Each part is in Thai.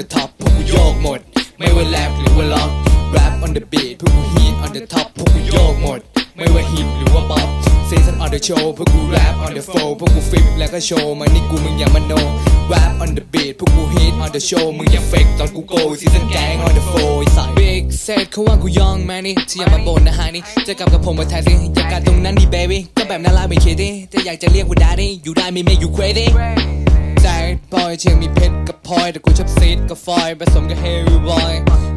on the top พวกกูโยกหมด ไม่ว่าแรปหรือว่าล็อก rap on the beat พวกกู heat on the top พวกกูโยกหมด ไม่ว่าฮิปหรือว่าป๊อป season on the show พวกกู rap on the flow พวกกูฟิปแล้วก็โชว์มานี่กูมึงอย่ามาโน rap on the beat พวกกู hit on the show มึงอย่า fake ตอนกู go season gang on the flow ไอ้สัส big said เขาว่ากูยองแมนี่ที่อย่ามาบ่นนะฮะนี่จะกลับกับผมมาแทนสิอย่าการตรงนั้นดิ baby ก็แบบน่ารักไม่คิดดิแต่อยากจะเรียกว่า daddy อยู่ได้ไม่ไม่อยู่ crazy แซด บอยเชียงมีเพชรกับพลอย แต่กูชอบซีดกับฟอยผสมกับเฮลบอย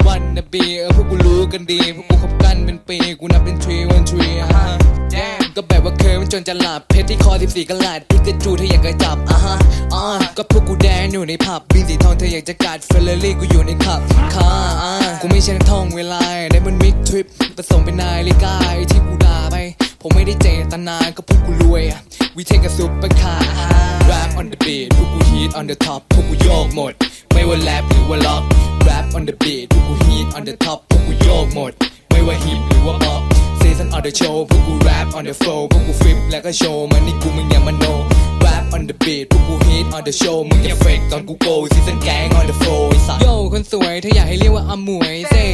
วันนบีเออพวกกูรู้กันดี พวกกูคบกันเป็นปี กูนับเป็นทรีวันทรีฮะก็แบบว่าเคยมันจนจะหลับเพชรที่คอ14กะลัดพิกาจูเธออยากจะจับอะฮะอ่าก็พวกกูแดนอยู่ในผับบินสีทองเธออยากจะกัดเฟอร์รารี่กูอยู่ในขับคาอ่ากูไม่ใช่นักท่องเวลาได้มันมิดทริปผสมเป็นนายลิกาไอ้ที่กูด่าไป ผมไม่ได้เจตนาก็พวกกูรวยอะ We take a super car Rap on the beat พวกกู heat on the top พวกกูโยกหมด ไม่ว่าแรปหรือว่าล็อก Rap on the beat พวกกู heat on the top พวกกูโยกหมด ไม่ว่าฮิปหรือว่าป๊อป Season on the show พวกกู rap on the flow พวกกูฟิปแล้วก็โชว์มานี่กูมึงอย่ามาโน Rap on the beat พวกกู hit on the show มึงอย่า fake ตอนกู go Season gang on the flow ไอ้สัส Yo คนสวยเธออยากให้เรียกว่าอมวยเซ่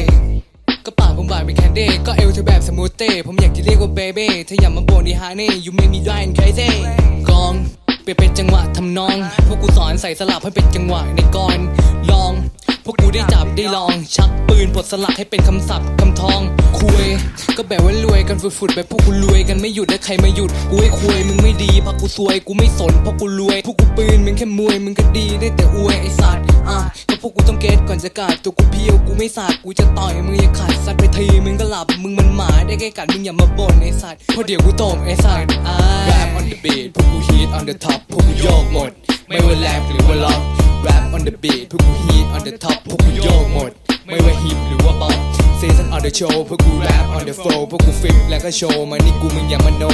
ก็ปากผมบานเป็นแคนดี้ก็เอวเธอแบบสมูทเต้ผมอยากจะเรียกว่าเบเบ้เธออย่ามาโบนดิฮานี่ you make me drive crazy กองเปลี่ยนเป็นจังหวะทำนอง พวกกูสอนใส่สลับให้เป็นจังหวะในกรลอง พวกกูได้จับได้ลอง ชักปืนปลดสลักให้เป็นคำศัพท์คำทอง คุย ก็แบบว่ารวยกันฟุดๆแบบพวกกูรวยกันไม่หยุดแล้วใครมาหยุดกูให้คุยมึงไม่ดีพราะกูซวยกูไม่สนเพราะกูรวย พวกกูปืนมึงแค่มวยมึงก็ดีได้แต่อวยไอ้สัตว์อะ พวกกูต้องเกตก่อนจะกาดตัวกูเพียวกูไม่สาดกูจะต่อยมึงอย่าขาดสัตว์ไปทีมึงก็หลับมึงมันหมาได้แค่กัดมึงอย่ามาบ่นไอ้สัตว์เพราะเดี๋ยวกูตบไอ้สัตว์อ่า Rap on the beat พวกกู hit on the top พวกกูโยกหมด ไม่ว่าแรปหรือว่าล็อก Rap on the beat พวกกู hit on the top พวกกูโยกหมด ไม่ว่าฮิปหรือว่าป๊อป Season on the show พวกกู rap on the flow พวกกูฟิปแล้วก็โชว์มานี่กูมึงอย่ามาโน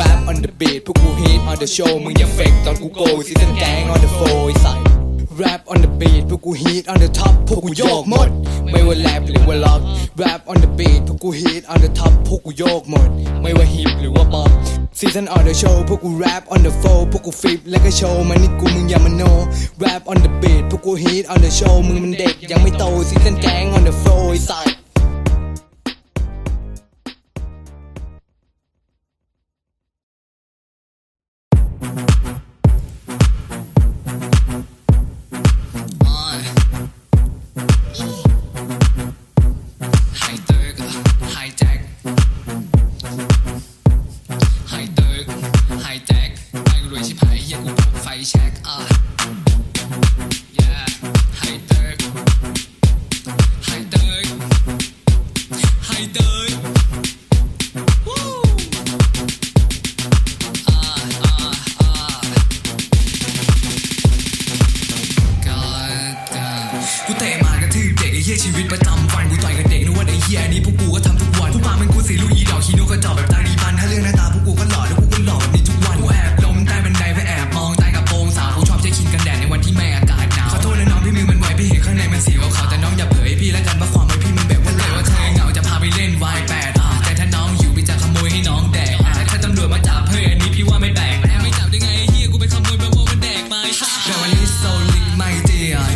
Rap on the beat พวกกู hit on the show มึงอย่า fake ตอนกู go Season gang on the floor ไอ้สัส Rap on the beat พวกกู hit on the top พวกกูโยกหมด ไม่ว่าแรปหรือว่าล็อก Rap on the beat พวกกู hit on the top พวกกูโยกหมด ไม่ว่าฮิปหรือว่าป๊อป Season on the show พวกกู rap on the flow พวกกูฟิปและก็โชว์มันนี่กูมึงอย่ามาโน Rap on the beat พวกกู hit on the show มึงมันเด็กยังไม่โต Season gang on the flow ไอ้สัส วยชิบหายเฮียกูพกไฟแช็กอะ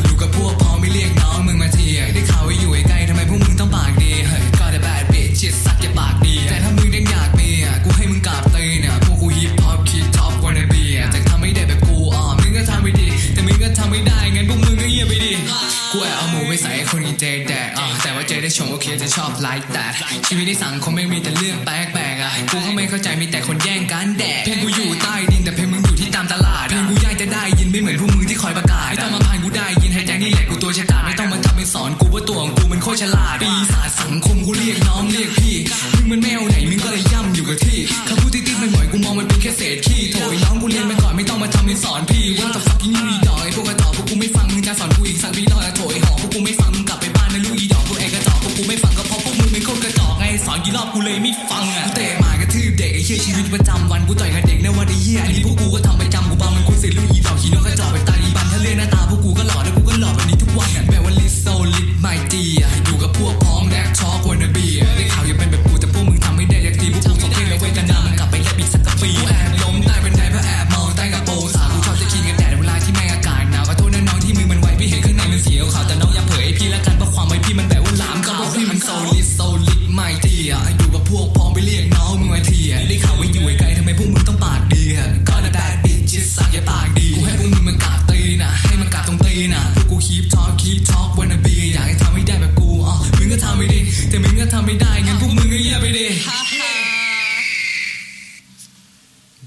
ดูกับพวกพ้องไม่เรียกน้องมึงมาเทียได้ข่าวว่าอยู่ใกล้ทำไมพวกมึงต้องปากดีเฮ้ยก็แต่แบดบิชสักอย่าปากดี แต่ถ้ามึงยังอยากมีอะกูให้มึงกราบตีนเนี่ยพวกกูฮิปฮอปคิดท็อปกว่าในเบีอะแต่ทำไม่ได้แบบกูอะมึงก็ทำไม่ดี แต่มึงก็ทำไม่ได้งั้นพวกมึงก็เงียบไปดิกูแอบเอาหมูไปใส่คนกินเจแดกอะแต่ว่าเจได้ชมโอเคจะชอบไลค์แต่ชีวิตในสังคมไม่มีแต่เรื่องแปลกๆอะกูก็ไม่เข้าใจมีแต่คนแย่งกันแดกเพลงกูอยู่ใต้ สอนกี่รอบกูเลยไม่ฟังอะกูเตะหมากระทืบเด็กไอ้เหี้ยชีวิตประจำวันกูต่อยกับเด็กในวันไอ้เหี้ยอันนี้พวกกูก็ทำประจำกูบางมันกูเสียลูกอีดอกขี้นกกระจอกไปตาดีบันถ้าเรียกหน้าตาพวกกูก็หล่อแล้วกูก็หล่อแบบนี้ทุกวันอะแบบ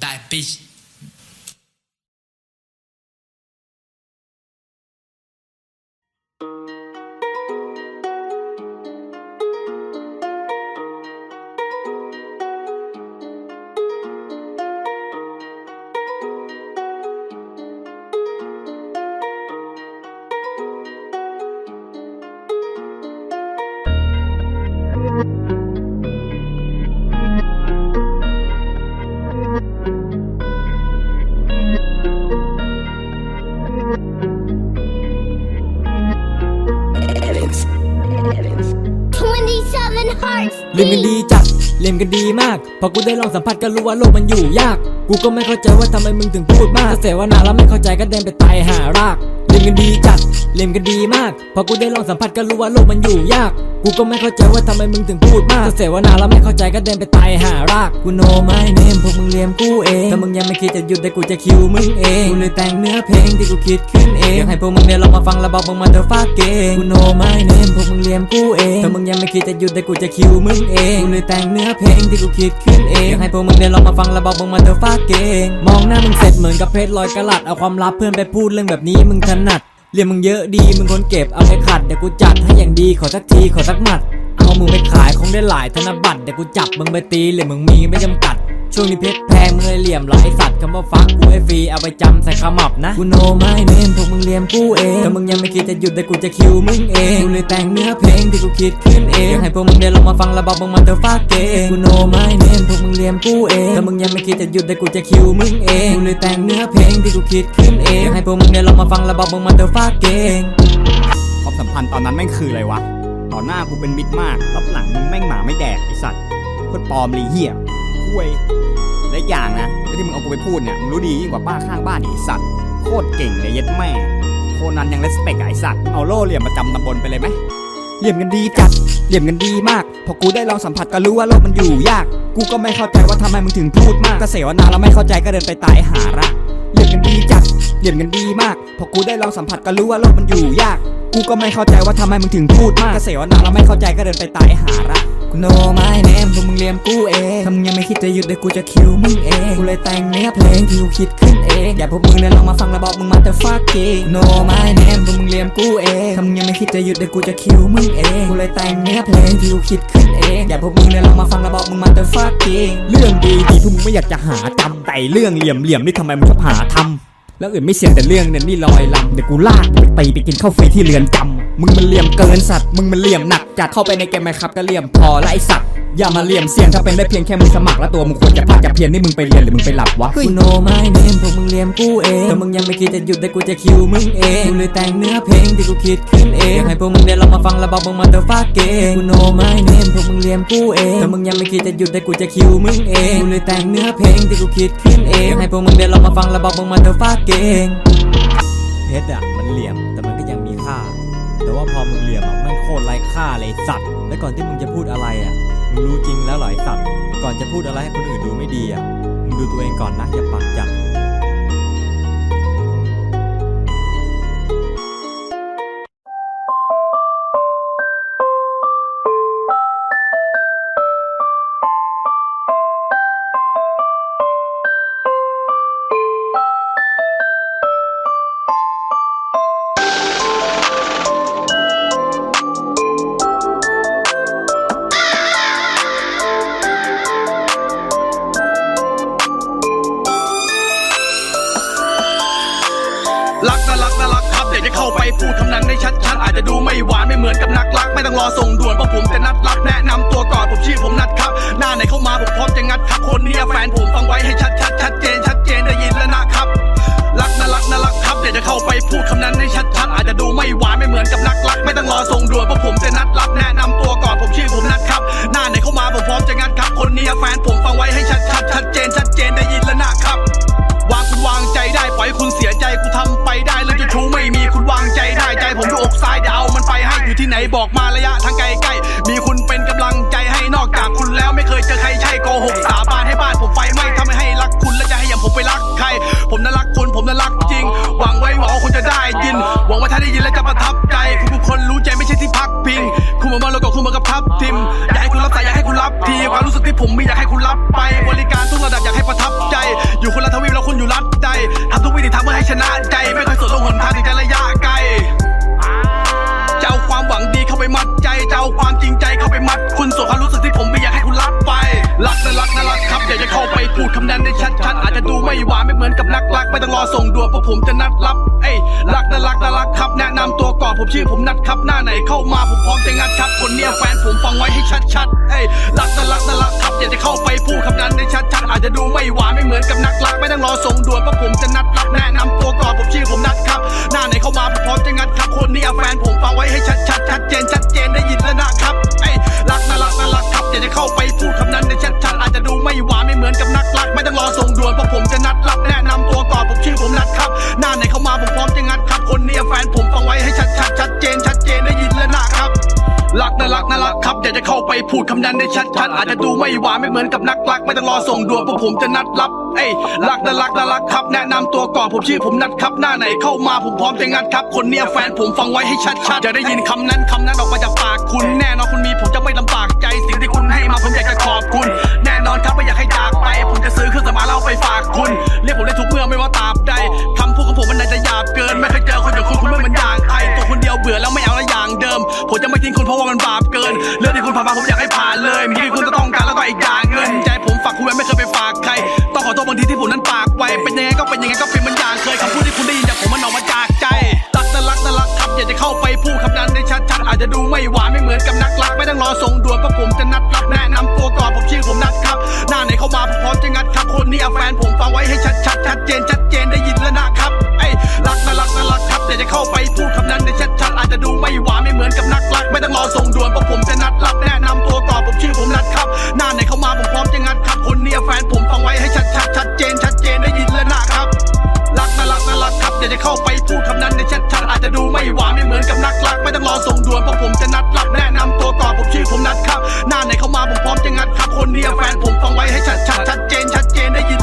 diabetes เล่นกันดีจัดเล่นกันดีมากพอกูได้ลองสัมผัสก็รู้ว่าโลกมันอยู่ยาก กูก็ไม่เข้าใจว่าทำไมมึงถึงพูดมากถ้าเสียว่านาแล้วไม่เข้าใจก็เดินไปตายหาราก เล่นกันดีจัด เล่นกันดีมาก พอกูได้ลองสัมผัสก็รู้ว่าโลกมันอยู่ยาก กูก็ไม่เข้าใจว่าทำไมมึงถึงพูดมากเสวนาแล้วไม่เข้าใจก็เดินไปตายหาราก กูโนไม่เนมพวกมึงเลียมกูเอง ถ้ามึงยังไม่คิดจะหยุดแต่กูจะคิวมึงเอง กูเลยแต่งเนื้อเพลงที่กูคิดขึ้นเองอยากให้พวกมึงเนี่ยลองมาฟังแล้วบอกมึงมาเถอะฟาเกงกูโนไม่เนมพวกมึงเลียมกูเอง ถ้ามึงยังไม่คิดจะหยุดแต่กูจะคิวมึงเอง กูเลยแต่งเนื้อเพลงที่กูคิดขึ้นเองอยากให้พวกมึงเนี่ยลองมาฟังแล้วบอกมึงมาเถอะฟาเกงมองหน้ามึงเสร็จเหมือนกับเพชรลอยกระลัดเอาความลับเพื่อนไปพูดเรื่องแบบนี้มึงถนัดเรียนมึงเยอะดีมึงคนเก็บเอาไปขัดเดี๋ยวกูจัดให้อย่างดีขอสักทีขอสักหมัดเอามึงไปขายคงได้หลายธนบัตรเดี๋ยวกูจับมึงไปตีเหรือมึงมีไม่จำกัด ช่วงนี้เพชรแพงมึงเลยเหลี่ยมหลายสัตว์คำว่าฟักกูให้ฟรีเอาไปจำใส่ขมับนะกูโนไม่เน้นพวกมึงเลียมกูเองถ้ามึงยังไม่คิดจะหยุดแต่กูจะคิวมึงเองกูเลยแต่งเนื้อเพลงที่กูคิดขึ้นเองอยากให้พวกมึงเดินลงมาฟังแล้วบอกมึงมันเถอฟากเกงกูโนไม่เน้นพวกมึงเลียมกูเองถ้ามึงยังไม่คิดจะหยุดแต่กูจะคิวมึงเองกูเลยแต่งเนื้อเพลงที่กูคิดขึ้นเองอยากให้พวกมึงเดินลงมาฟังแล้วบอกมึงมันเถอฟากเกงความสัมพันธ์ตอนนั้นแม่งคืออะไรวะต่อหน้ากูเป็นมิตรมากรับหลังมึงแม่งหมาไม่แดกไอสัตว์โคตรปลอมเลยเหี้ย คุยและอีกอย่างนะไอ้ที่มึงเอากูไปพูดเนี่ยมึงรู้ดียิ่งกว่าป้าข้างบ้านอีกไอสัตว์โคตรเก่งเลยเย็ดแม่ โคนันยังเลสเปกไอสัตว์เอาโล่เหลี่ยมประจำตำบลไปเลยไหมเหลี่ยมกันดีจัดเหลี่ยมกันดีมาก พอกูได้ลองสัมผัสก็รู้ว่าโลกมันอยู่ยาก กูก็ไม่เข้าใจว่าทำไมมึงถึงพูดมากก็เสวนาแล้วไม่เข้าใจก็เดินไปตายหาระเหลี่ยมกันดีจัดเหลี่ยมกันดีมาก พอกูได้ลองสัมผัสก็รู้ว่าโลกมันอยู่ยาก กูก็ไม่เข้าใจว่าทำไมมึงถึงพูดมากก็เสวนาแล้วไม่เข้าใจก็เดินไปตายหาระ กูโนไม่เนมพวกมึงเลียมกูเองถ้ามึงยังไม่คิดจะหยุดเดี๋ยวกูจะคิวมึงเอง กูเลยแต่งเนื้อเพลงที่กูคิดขึ้นเอง อย่าพวกมึงเนี่ยลองมาฟังแล้วบอกมึงมาแต่ฟาเกงโนไม่เนมพวกมึงเลียมกูเองถ้ามึงยังไม่คิดจะหยุดเดี๋ยวกูจะคิวมึงเอง กูเลยแต่งเนื้อเพลงที่กูคิดขึ้นเอง อย่าพวกมึงเนี่ยลองมาฟังแล้วบอกมึงมาแต่ฟาเกงเรื่องดีดีพวกมึงไม่อยากจะหาจำแต่เรื่องเหลี่ยมเหลี่ยมนี่ทำไมมึงชอบหาทำแล้วอื่นไม่เสียงแต่เรื่องเนี่ยนี่ลอยลำเดี๋ยวกูลากไปตีไปกินข้าวฟรีที่เรือนจำ มึงมันเหลี่ยมเกินสัตว์ มึงมันเหลี่ยมหนักจัดเข้าไปในเกมไหมครับก็เหลี่ยมพอละไอสัตว์อย่ามาเหลี่ยมเสี่ยงถ้าเป็นได้เพียงแค่มึงสมัครแล้วตัวมึงควรจะพากจะเพียนนี่มึงไปเรียนหรือมึงไปหลับวะกูโนไม่เนมพวกมึงเลียมกูเองถ้ามึงยังไม่คิดจะหยุดแต่กูจะคิวมึงเองกูเลยแต่งเนื้อเพลงที่กูคิดขึ้นเองอยากให้พวกมึงได้ลองมาฟังแล้วบอกมึงมาเถอะฟาเกงกูโนไม่เนมพวกมึงเลียมกูเองถ้ามึงยังไม่คิดจะหยุดแต่กูจะคิวมึงเองกูเลยแต่งเนื้อเพลงที่กูคิดขึ้นเองอยากให้พวกมึงได้ลองมาฟังแล้วบอกมึงมาเถอะฟาเกงเพชรอะมันเหลี่ยม แต่ว่าพอมึงเหลี่ยมอะมันโคตรไร้ค่าเลยสัตว์ และก่อนที่มึงจะพูดอะไรอะมึงรู้จริงแล้วหรอไอสัตว์ ก่อนจะพูดอะไรให้คนอื่นดูไม่ดีอะมึงดูตัวเองก่อนนะอย่าปากจัด เข้าไปพูดคำนั้นได้ชัดๆอาจจะดูไม่หวานไม่เหมือนกับนักรัก ไม่ต้องรอส่งด่วนเพราะผมจะนัดรับแนะนำตัวก่อนผมชื่อผมนัดครับ หน้าไหนเข้ามาผมพร้อมจะงัดครับคนนี้แฟนผมฟังไว้ให้ชัดชัดชัดเจนชัดเจนได้ยินแล้วนะครับรักนะรักนะรักครับอยากจะเข้าไปพูดคำนั้นได้ชัดๆอาจจะดูไม่หวานไม่เหมือนกับนักรัก ไม่ต้องรอส่งด่วนเพราะผมจะนัดรับแนะนำตัวก่อนผมชื่อผมนัดครับ หน้าไหนเข้ามาผมพร้อมจะงัดครับ คนนี้แฟนผมฟังไว้ให้ชัดชัดชัด ได้ยินแล้วจะประทับใจคุณผู้คนรู้ใจไม่ใช่ที่พักพิง คุณมองมาแล้ก็คุณมากับทับทิม อยากให้คุณรับใจอยากให้คุณรับทีความรู้สึกที่ผมมีอยากให้คุณรับไป บริการทุกระดับอยากให้ประทับใจ อยู่คนละทวีปแล้วคุณอยู่รัดใจทำทุกวิธีทางเพื่อให้ชนะใจ ไม่เคยสนลงหนทางถึงจระยะไกลจะเอาความหวังดีเข้าไปมัดใจจะเอาความจริงใจเข้าไปมัด คุณส่วนความรู้สึกที่ผมมีอยากให้คุณรับไปรักนะรักนะรักครับอยากจะเข้าไปพูดคำนั้นได้ชัดๆอาจจะดูไม่หวานไม่เหมือนกับนักรักไม่ต้องรอส่งดวงเพราะผมจะนัดรับเอ้ย รักนะรักนะรักครับ แนะนำตัวก่อนผมชื่อผมนัดครับหน้าไหนเข้ามาผมพร้อมจะงัดครับคนเนี้ยแฟนผมฟังไว้ให้ชัดๆเอ้ยรักนะรักนะรักครับอยากจะเข้าไปพูดคำนั้นได้ชัดๆอาจจะดูไม่หวานไม่เหมือนกับนักรักไม่ต้องรอส่งด่วนเพราะผมจะนัดรับแนะนำตัวก่อนผมชื่อผมนัดครับ หน้าไหนเข้ามาผมพร้อมจะงัดครับคนเนี้ยแฟนผมฟังไว้ให้ชัดๆชัดเจนชัดเจนได้ยินแล้วนะครับเอ้ยรักนะรักนะรักครับอยากจะเข้าไปพูดคำนั้นได้ชัดๆอาจจะ เข้าไปพูดคำนั้นได้ชัดๆอาจจะดูไม่หวานไม่เหมือนกับนักรัก ไม่ต้องรอส่งด่วนเพราะผมจะนัดรับเอ้ยรักนะรักนะรักครับแนะนำตัวก่อนผมชื่อผมนัดครับหน้าไหนเข้ามาผมพร้อมจะงัดครับคนเนี้ยแฟนผมฟังไว้ให้ชัดๆจะได้ยินคำนั้นคำนั้นออกมาจากปากคุณแน่นอนคุณมีผมจะไม่ลำบากใจสิ่งที่คุณให้มาผมอยากจะขอบคุณ แน่นอนครับไม่อยากให้จากไป ผมจะซื้อเครื่องสำอางแล้วเอาไปฝากคุณเรียกผมได้ทุกเมื่อไม่ว่าตราบใดคำพูดของผมมันน่าจะหยาบเกิน ไม่เคยเจอคนอย่างคุณคุณไม่เหมือนอย่างใครตัวคนเดียวเบื่อแล้วไม่เอาละอย่างเดิม ผมจะไม่ทิ้งคุณเพราะว่ามันบาปเกินเรื่อง คุณผ่านมาผมอยากให้ผ่านเลยมีที่คุณจะต้องการแล้วก็อีกอย่างเงินใจผมฝากคุณไว้ไม่เคยไปฝากใคร ต้องขอโทษบางทีที่ผมนั้นปากไวเป็นยังไงก็เป็นยังไงก็ หน้าไหนเข้ามาผมพร้อมจะงัดครับ คนเนี่ยแฟนผมฟังไว้ให้ชัดชัดชัดเจนชัดเจนได้ยินเลยนะครับ รักนะรักนะรักครับเดี๋จะเข้าไปพูดคำนั้นในชัดชัดอาจจะดูไม่หวานไม่เหมือนกับนักรัก ไม่ต้องรอส่งด่วนเพราะผมจะนัดรับแนะนำตัวต่อผมชื่อผมนัดครับ หน้าไหนเข้ามาผมพร้อมจะงัดครับ คนเนี่ยแฟนผมฟังไว้ให้ชัดชัดชัดเจนชัดเจนได้ยิน